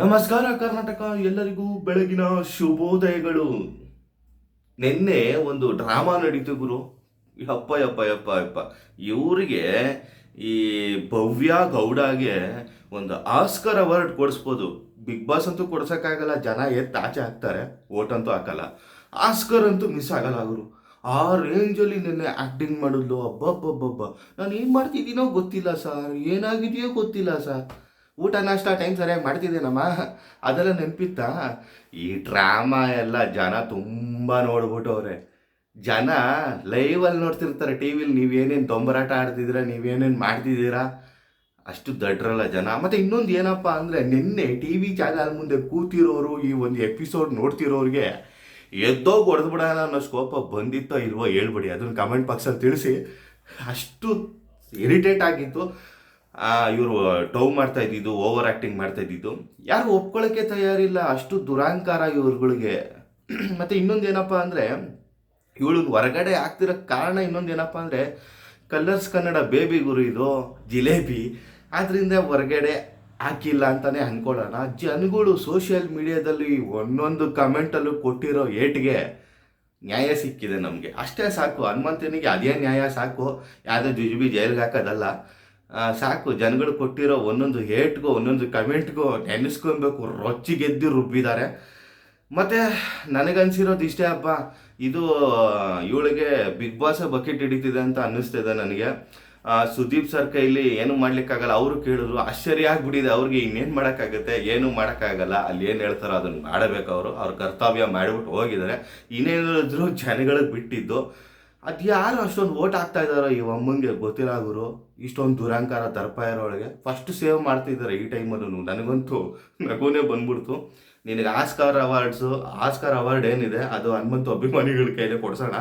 ನಮಸ್ಕಾರ ಕರ್ನಾಟಕ, ಎಲ್ಲರಿಗೂ ಬೆಳಗಿನ ಶುಭೋದಯಗಳು. ನಿನ್ನೆ ಒಂದು ಡ್ರಾಮಾ ನಡೀತು ಗುರು. ಅಪ್ಪ ಅಪ್ಪ ಅಪ್ಪ ಅಪ್ಪ ಇವರಿಗೆ ಈ ಭವ್ಯ ಗೌಡಗೆ ಒಂದು ಆಸ್ಕರ್ ಅವಾರ್ಡ್ ಕೊಡಿಸ್ಬೋದು. ಬಿಗ್ ಬಾಸ್ ಅಂತೂ ಕೊಡ್ಸೋಕ್ಕಾಗಲ್ಲ, ಜನ ಎತ್ತು ಆಚೆ ಹಾಕ್ತಾರೆ ಓಟ್ ಅಂತೂ ಹಾಕಲ್ಲ. ಆಸ್ಕರ್ ಅಂತೂ ಮಿಸ್ ಆಗಲ್ಲ ಅವರು ಆ ರೇಂಜಲ್ಲಿ ನಿನ್ನೆ ಆ್ಯಕ್ಟಿಂಗ್ ಮಾಡಿದ್ಲು. ಅಬ್ಬಬ್ಬಬ್ಬಬ್ಬ. ನಾನು ಏನು ಮಾಡ್ತಿದ್ದೀನೋ ಗೊತ್ತಿಲ್ಲ ಸರ್ ಏನಾಗಿದೆಯೋ ಗೊತ್ತಿಲ್ಲ ಸರ್ ಊಟ ನಾಷ್ಟ ಟೈಮ್ ಸರಿಯಾಗಿ ಮಾಡ್ತಿದ್ದೇನಮ್ಮ. ಅದೆಲ್ಲ ನೆನಪಿತ್ತಾ? ಈ ಡ್ರಾಮಾ ಎಲ್ಲ ಜನ ತುಂಬ ನೋಡ್ಬಿಟ್ಟವ್ರೆ ಜನ ಲೈವಲ್ಲಿ ನೋಡ್ತಿರ್ತಾರೆ ಟಿ ವಿಲಿ ನೀವೇನೇನು ದೊಂಬರಾಟ ಆಡ್ತಿದ್ದೀರಾ ನೀವೇನೇನು ಮಾಡ್ತಿದ್ದೀರಾ? ಅಷ್ಟು ದಡ್ರಲ್ಲ ಜನ. ಮತ್ತು ಇನ್ನೊಂದು ಏನಪ್ಪ ಅಂದರೆ, ನಿನ್ನೆ ಟಿ ವಿ ಚಾನಲ್ ಮುಂದೆ ಕೂತಿರೋರು ಈ ಒಂದು ಎಪಿಸೋಡ್ ನೋಡ್ತಿರೋರಿಗೆ ಎದ್ದೋಗಿ ಹೊಡೆದ್ಬಿಡೋಣ ಅನ್ನೋ ಸ್ಕೋಪ ಬಂದಿತ್ತೋ ಇಲ್ವೋ ಹೇಳ್ಬಿಡಿ. ಅದನ್ನು ಕಮೆಂಟ್ ಬಾಕ್ಸಲ್ಲಿ ತಿಳಿಸಿ. ಅಷ್ಟು ಇರಿಟೇಟ್ ಆಗಿತ್ತು. ಇವರು ಟವ್ ಮಾಡ್ತಾ ಇದ್ದಿದ್ದು, ಓವರ್ ಆ್ಯಕ್ಟಿಂಗ್ ಮಾಡ್ತಾ ಇದ್ದಿದ್ದು. ಯಾರು ಒಪ್ಕೊಳ್ಳೋಕ್ಕೆ ತಯಾರಿಲ್ಲ, ಅಷ್ಟು ದುರಾಂಕಾರ ಇವ್ರುಗಳಿಗೆ. ಮತ್ತು ಇನ್ನೊಂದು ಏನಪ್ಪ ಅಂದರೆ ಇವಳು ಹೊರಗಡೆ ಆಗ್ತಿರೋ ಕಾರಣ ಇನ್ನೊಂದು ಏನಪ್ಪ ಅಂದರೆ, ಕಲರ್ಸ್ ಕನ್ನಡ ಬೇಬಿ ಗುರು ಇದು, ಜಿಲೇಬಿ. ಆದ್ದರಿಂದ ಹೊರಗಡೆ ಹಾಕಿಲ್ಲ ಅಂತಲೇ ಅಂದ್ಕೊಳ್ಳೋಣ ಜನಗಳು ಸೋಷಿಯಲ್ ಮೀಡಿಯಾದಲ್ಲಿ ಒಂದೊಂದು ಕಮೆಂಟಲ್ಲೂ ಕೊಟ್ಟಿರೋ ಏಟ್ಗೆ ನ್ಯಾಯ ಸಿಕ್ಕಿದೆ ನಮಗೆ. ಅಷ್ಟೇ ಸಾಕು, ಹನುಮಂತನಿಗೆ ಅದೇ ನ್ಯಾಯ ಸಾಕು. ಯಾವುದೋ ಜುಜುಬಿ ಜೈಲಿಗೆ ಹಾಕೋದಲ್ಲ. ಸಾಕು, ಜನಗಳು ಕೊಟ್ಟಿರೋ ಒಂದೊಂದು ಹೇಟ್ಗೂ, ಒಂದೊಂದು ಕಮೆಂಟ್ಗೂ ನೆನೆಸ್ಕೊಬೇಕು, ರೊಚ್ಚಿ ಗೆದ್ದು ರುಬ್ಬಿದ್ದಾರೆ ಮತ್ತು ನನಗನ್ಸಿರೋದು ಇಷ್ಟೇ ಅಪ್ಪ ಇದು, ಇವಳಿಗೆ ಬಿಗ್ ಬಾಸ್ ಬಕೆಟ್ ಹಿಡಿತಿದೆ ಅಂತ ಅನ್ನಿಸ್ತಿದೆ ನನಗೆ. ಸುದೀಪ್ ಸರ್ ಕೈಲಿ ಏನು ಮಾಡ್ಲಿಕ್ಕಾಗಲ್ಲ, ಅವರು ಕೇಳಿದ್ರು, ಆಶ್ಚರ್ಯ ಆಗ್ಬಿಟ್ಟಿದೆ, ಅವ್ರಿಗೆ ಇನ್ನೇನು ಮಾಡೋಕ್ಕಾಗುತ್ತೆ, ಏನು ಮಾಡೋಕ್ಕಾಗಲ್ಲ, ಅಲ್ಲಿ ಏನು ಹೇಳ್ತಾರೋ ಅದನ್ನು ಮಾಡಬೇಕು ಅವರು. ಅವ್ರ ಕರ್ತವ್ಯ ಮಾಡಿಬಿಟ್ಟು ಹೋಗಿದ್ದಾರೆ. ಇನ್ನೇನಿದ್ರು ಜನಗಳಿಗೆ ಬಿಟ್ಟಿದ್ದು ಅದು ಯಾರು ಅಷ್ಟೊಂದು ಓಟ್ ಹಾಕ್ತಾ ಇದ್ದಾರೋ ಈ ಅಮ್ಮಂಗೆ ಗೊತ್ತಿಲ್ಲ ಗುರು. ಇಷ್ಟೊಂದು ದುರಂಕಾರ ದರ್ಪ ಇರೋಳಿಗೆ ಫಸ್ಟ್ ಸೇವ್ ಮಾಡ್ತಿದ್ದಾರೆ ಈ ಟೈಮಲ್ಲೂ ನನಗಂತೂ ನಗುನೇ ಬಂದ್ಬಿಡ್ತು. ನಿನಗೆ ಆಸ್ಕಾರ್ ಅವಾರ್ಡ್ಸು ಆಸ್ಕಾರ್ ಅವಾರ್ಡ್ ಏನಿದೆ, ಅದು ಹನುಮಂತು ಅಭಿಮಾನಿಗಳ ಕೈಲೇ ಕೊಡ್ಸೋಣ.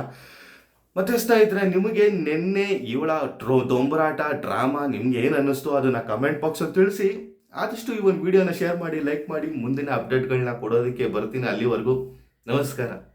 ಮತ್ತೆ ಸ್ನೇಹಿತರೆ, ನಿಮಗೆ ನಿನ್ನೆ ಇವಳ ಡ್ರೋ, ದೊಂಬರಾಟ, ಡ್ರಾಮಾ ನಿಮ್ಗೆ ಏನು ಅನ್ನಿಸ್ತು ಅದನ್ನು ಕಮೆಂಟ್ ಬಾಕ್ಸಲ್ಲಿ ತಿಳಿಸಿ. ಆದಷ್ಟು ಈ ಒಂದು ವಿಡಿಯೋನ ಶೇರ್ ಮಾಡಿ ಲೈಕ್ ಮಾಡಿ, ಮುಂದಿನ ಅಪ್ಡೇಟ್ಗಳನ್ನ ಕೊಡೋದಕ್ಕೆ ಬರ್ತೀನಿ ಅಲ್ಲಿವರೆಗೂ. ನಮಸ್ಕಾರ.